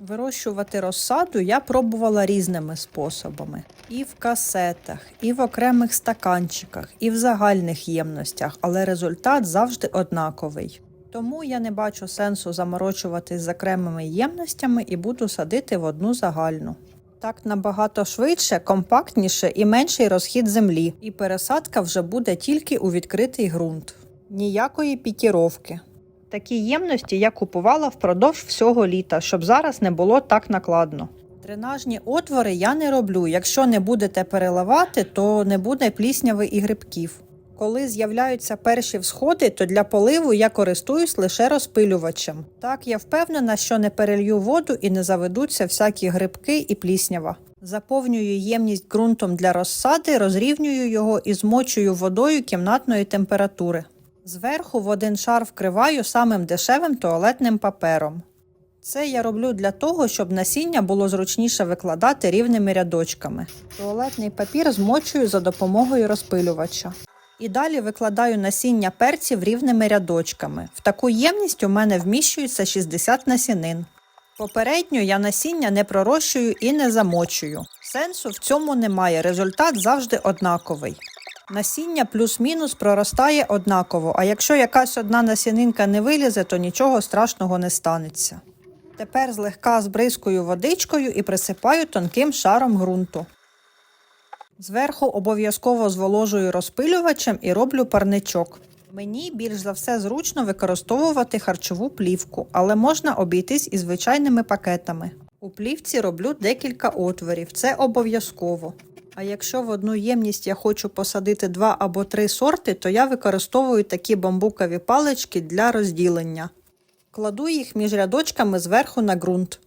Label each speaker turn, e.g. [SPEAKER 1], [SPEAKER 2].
[SPEAKER 1] Вирощувати розсаду я пробувала різними способами: і в касетах, і в окремих стаканчиках, і в загальних ємностях, але результат завжди однаковий. Тому я не бачу сенсу заморочуватись з окремими ємностями і буду садити в одну загальну. Так набагато швидше, компактніше і менший розхід землі, і пересадка вже буде тільки у відкритий ґрунт. Ніякої пікіровки. Такі ємності я купувала впродовж всього літа, щоб зараз не було так накладно. Дренажні отвори я не роблю. Якщо не будете переливати, то не буде плісняви і грибків. Коли з'являються перші всходи, то для поливу я користуюсь лише розпилювачем. Так я впевнена, що не перелью воду і не заведуться всякі грибки і пліснява. Заповнюю ємність ґрунтом для розсади, розрівнюю його і змочую водою кімнатної температури. Зверху в один шар вкриваю самим дешевим туалетним папером. Це я роблю для того, щоб насіння було зручніше викладати рівними рядочками. Туалетний папір змочую за допомогою розпилювача. І далі викладаю насіння перців рівними рядочками. В таку ємність у мене вміщується 60 насінин. Попередньо я насіння не пророщую і не замочую. Сенсу в цьому немає, результат завжди однаковий. Насіння плюс-мінус проростає однаково, а якщо якась одна насінинка не вилізе, то нічого страшного не станеться. Тепер злегка збризкую водичкою і присипаю тонким шаром ґрунту. Зверху обов'язково зволожую розпилювачем і роблю парничок. Мені більш за все зручно використовувати харчову плівку, але можна обійтись і звичайними пакетами. У плівці роблю декілька отворів, це обов'язково. А якщо в одну ємність я хочу посадити два або три сорти, то я використовую такі бамбукові палички для розділення. Кладу їх між рядочками зверху на ґрунт.